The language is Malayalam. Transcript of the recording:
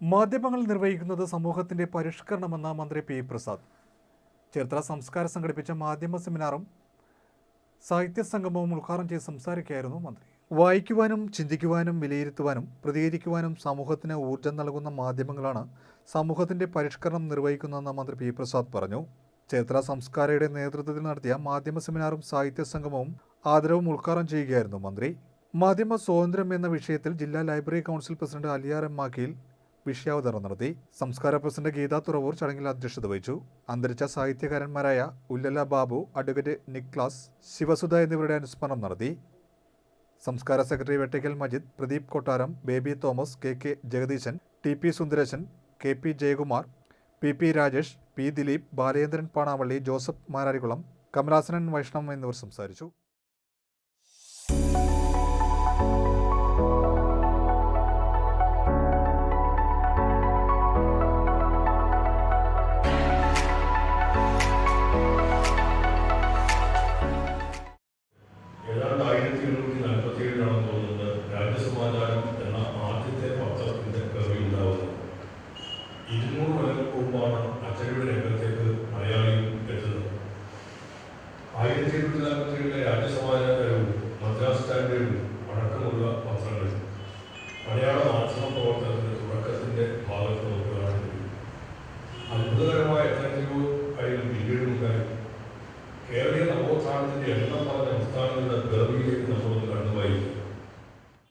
മാധ്യമങ്ങൾ നിർവഹിക്കുന്നത് സമൂഹത്തിന്റെ പരിഷ്കരണമെന്ന മന്ത്രി പി പ്രസാദ്. ചരിത്ര സംസ്കാരം സംഘടിപ്പിച്ച മാധ്യമ സെമിനാറും സാഹിത്യ സംഗമവും ഉദ്ഘാടനം ചെയ്ത് സംസാരിക്കുകയായിരുന്നു മന്ത്രി. വായിക്കുവാനും ചിന്തിക്കുവാനും വിലയിരുത്തുവാനും പ്രതികരിക്കുവാനും സമൂഹത്തിന് ഊർജം നൽകുന്ന മാധ്യമങ്ങളാണ് സമൂഹത്തിന്റെ പരിഷ്കരണം നിർവഹിക്കുന്നതെന്ന് മന്ത്രി പി പ്രസാദ് പറഞ്ഞു. ചരിത്ര സംസ്കാരയുടെ നേതൃത്വത്തിൽ നടത്തിയ മാധ്യമ സെമിനാറും സാഹിത്യ സംഗമവും ആദരവും ഉദ്ഘാടനം ചെയ്യുകയായിരുന്നു മന്ത്രി. മാധ്യമ സ്വാതന്ത്ര്യം എന്ന വിഷയത്തിൽ ജില്ലാ library council president Aliyar M മാക്കിയിൽ വിഷയാവതരണം നടത്തി സംസ്കാര പ്രസിഡന്റ് ഗീത തുറവൂർ ചടങ്ങിൽ അധ്യക്ഷത വഹിച്ചു. അന്തരിച്ച സാഹിത്യകാരന്മാരായ ഉല്ലല ബാബു അഡ്വക്കേറ്റ് നിക്ലാസ് ശിവസുധ എന്നിവരുടെ അനുസ്മരണം നടത്തി. Samskara secretary Vettikkal Majid Pradeep Kottaram Baby Thomas K K Jagadeesan T P Sundaresan K P Jayakumar P P Rajesh P Dileep Balendran Panavally Joseph Mararikulam Kamalasanan Vaishnav എന്നിവർ സംസാരിച്ചു. ഇരുന്നൂറ് കൊല്ലങ്ങൾക്ക് മുമ്പാണ് അച്ചടിയുടെ രംഗത്തേക്ക് മലയാളിയും എത്തുന്നത്. ആയിരത്തി എണ്ണൂറ്റി നാൽപ്പത്തിയേഴിലെ രാജ്യസമാധാനകരവും മദ്രാസ് സ്റ്റാൻഡേർഡും അടക്കമുള്ള പത്രങ്ങൾ മലയാള മാധ്യമ പ്രവർത്തനത്തിന്റെ തുടക്കത്തിന്റെ ഭാഗത്ത് നമുക്ക് കാണാൻ കഴിയും അത്ഭുതകരമായ എത്രയോ കാര്യങ്ങൾ പിന്നീടുമുണ്ടായി. കേരളീയ നവോത്ഥാനത്തിന്റെ എണ്ണം പറഞ്ഞ സംസ്ഥാനങ്ങളുടെ